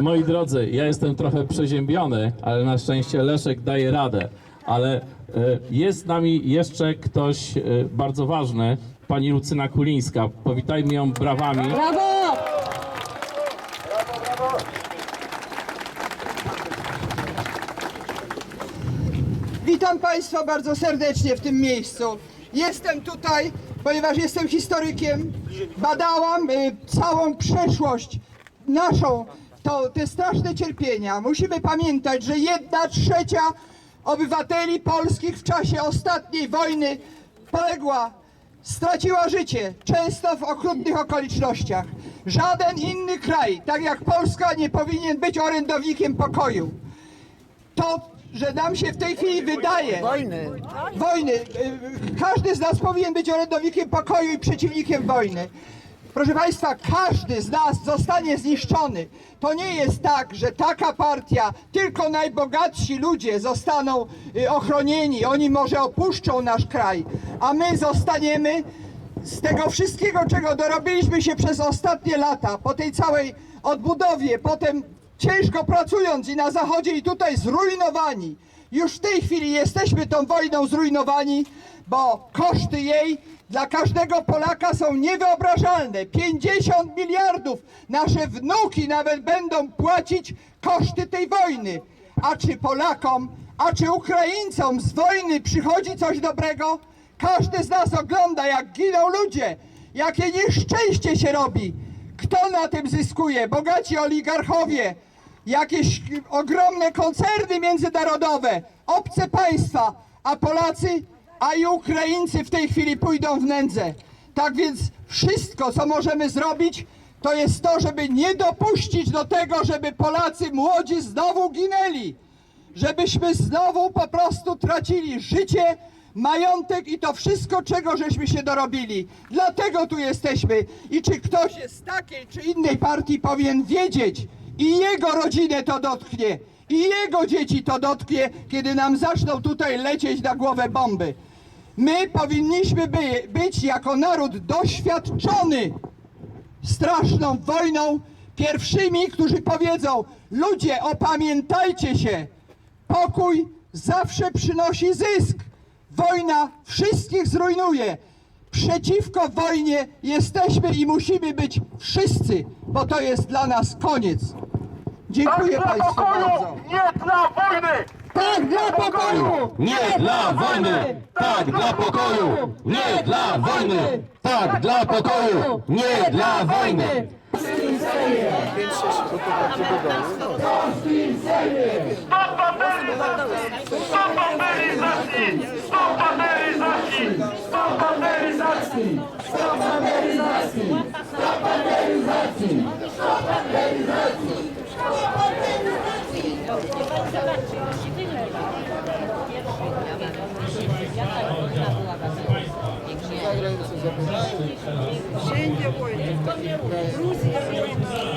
Moi drodzy, ja jestem trochę przeziębiony, ale na szczęście Leszek daje radę. Ale e, jest z nami jeszcze ktoś e, bardzo ważny, pani Lucyna Kulińska. Powitajmy ją brawami. Brawo! Witam Państwa bardzo serdecznie w tym miejscu. Jestem tutaj, ponieważ jestem historykiem. Badałam y, całą przeszłość naszą, to, te straszne cierpienia. Musimy pamiętać, że jedna trzecia obywateli polskich w czasie ostatniej wojny poległa, straciła życie, często w okrutnych okolicznościach. Żaden inny kraj, tak jak Polska, nie powinien być orędownikiem pokoju to, że nam się w tej chwili wydaje. Wojny. Wojny. Y, Każdy z nas powinien być orędownikiem pokoju i przeciwnikiem wojny. Proszę Państwa, każdy z nas zostanie zniszczony. To nie jest tak, że taka partia, tylko najbogatsi ludzie zostaną y, ochronieni. Oni może opuszczą nasz kraj, a my zostaniemy z tego wszystkiego, czego dorobiliśmy się przez ostatnie lata, po tej całej odbudowie, potem ciężko pracując i na zachodzie i tutaj zrujnowani. Już w tej chwili jesteśmy tą wojną zrujnowani, bo koszty jej dla każdego Polaka są niewyobrażalne. 50 miliardów. Nasze wnuki nawet będą płacić koszty tej wojny. A czy Polakom, a czy Ukraińcom z wojny przychodzi coś dobrego? Każdy z nas ogląda, jak giną ludzie, jakie nieszczęście się robi. Kto na tym zyskuje? Bogaci oligarchowie, jakieś ogromne koncerny międzynarodowe, obce państwa, a Polacy, a i Ukraińcy w tej chwili pójdą w nędzę. Tak więc wszystko, co możemy zrobić, to jest to, żeby nie dopuścić do tego, żeby Polacy młodzi znowu ginęli żebyśmy znowu po prostu tracili życie, majątek i to wszystko, czego żeśmy się dorobili. Dlatego tu jesteśmy. I czy ktoś z takiej czy innej partii powinien wiedzieć i jego rodzinę to dotknie, i jego dzieci to dotknie, kiedy nam zaczną tutaj lecieć na głowę bomby. My powinniśmy by, być jako naród doświadczony straszną wojną, pierwszymi, którzy powiedzą: Ludzie, opamiętajcie się, pokój zawsze przynosi zysk. Wojna wszystkich zrujnuje. Przeciwko wojnie jesteśmy i musimy być wszyscy, bo to jest dla nas koniec. Dziękuję Tak dla Państwu pokoju, bardzo. nie dla wojny! Tak dla pokoju! Nie dla wojny! Tak dla pokoju! Nie dla wojny! Tak dla pokoju! Nie dla wojny! Stop! Stop! Stop. Gruzja wojna, Rosja wojna.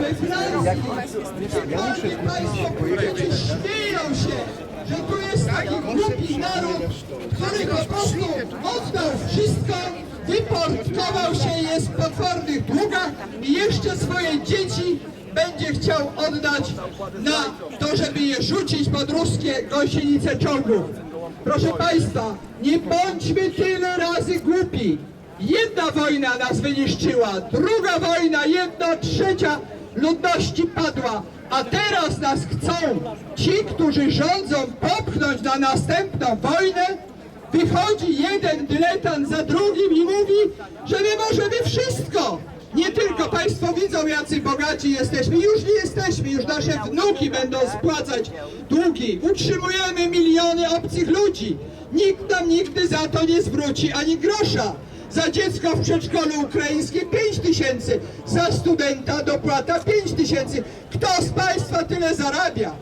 Szanowni Państwo, którzy śmieją się, że tu jest taki głupi naród, który po prostu oddał wszystko, wyportował się, jest w potwornych długach i jeszcze swoje dzieci będzie chciał oddać na to, żeby je rzucić pod ruskie gąsienice czołgów. Proszę Państwa, nie bądźmy tyle razy głupi. Jedna wojna nas wyniszczyła, druga wojna, jedna trzecia ludności padła, a teraz nas chcą ci, którzy rządzą, popchnąć na następną wojnę. Wychodzi jeden dyletant za drugim i mówi, że my możemy wszystko. Nie tylko Państwo widzą, jacy bogaci jesteśmy. Już nie jesteśmy, już nasze wnuki będą spłacać długi. Utrzymujemy miliony obcych ludzi. Nikt nam nigdy za to nie zwróci ani grosza. Za dziecko w przedszkolu ukraińskim 5 tysięcy, za studenta dopłata 5 tysięcy. Kto z Państwa tyle zarabia?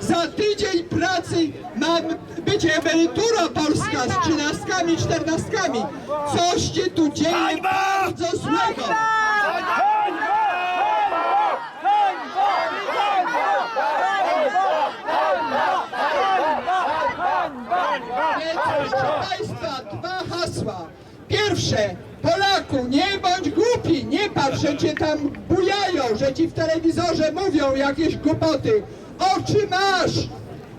Za tydzień pracy ma być emerytura polska z trzynastkami, czternastkami. Coś się tu dzieje bardzo złego. Więc proszę Państwa, dwa hasła. Pierwsze, Polaku, nie bądź głupi, nie patrz, że cię tam bujają, że ci w telewizorze mówią jakieś głupoty. Oczy masz!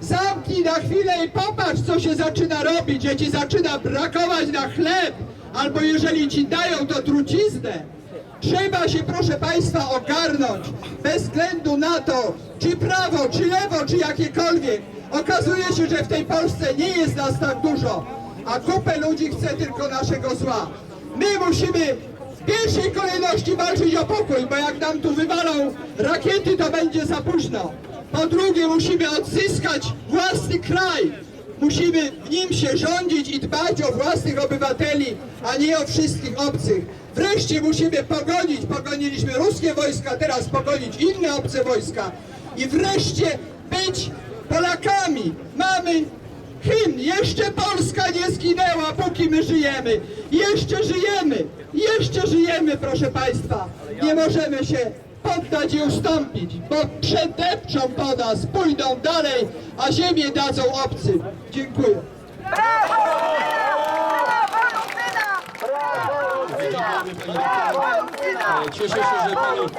Zamknij na chwilę i popatrz, co się zaczyna robić, że ci zaczyna brakować na chleb, albo jeżeli ci dają, to truciznę. Trzeba się, proszę Państwa, ogarnąć, bez względu na to, czy prawo, czy lewo, czy jakiekolwiek. Okazuje się, że w tej Polsce nie jest nas tak dużo, a kupę ludzi chce tylko naszego zła. My musimy w pierwszej kolejności walczyć o pokój, bo jak nam tu wywalą rakiety, to będzie za późno. Po drugie, musimy odzyskać własny kraj. Musimy w nim się rządzić i dbać o własnych obywateli, a nie o wszystkich obcych. Wreszcie musimy pogonić, pogoniliśmy ruskie wojska, teraz pogonić inne obce wojska. I wreszcie być Polakami. Mamy hymn. Jeszcze Polska nie zginęła, póki my żyjemy. Jeszcze żyjemy. Jeszcze żyjemy, proszę Państwa. Nie możemy się poddać i ustąpić, bo przedepczą po nas, pójdą dalej, a ziemię dadzą obcym. Dziękuję. Cieszę się, że panu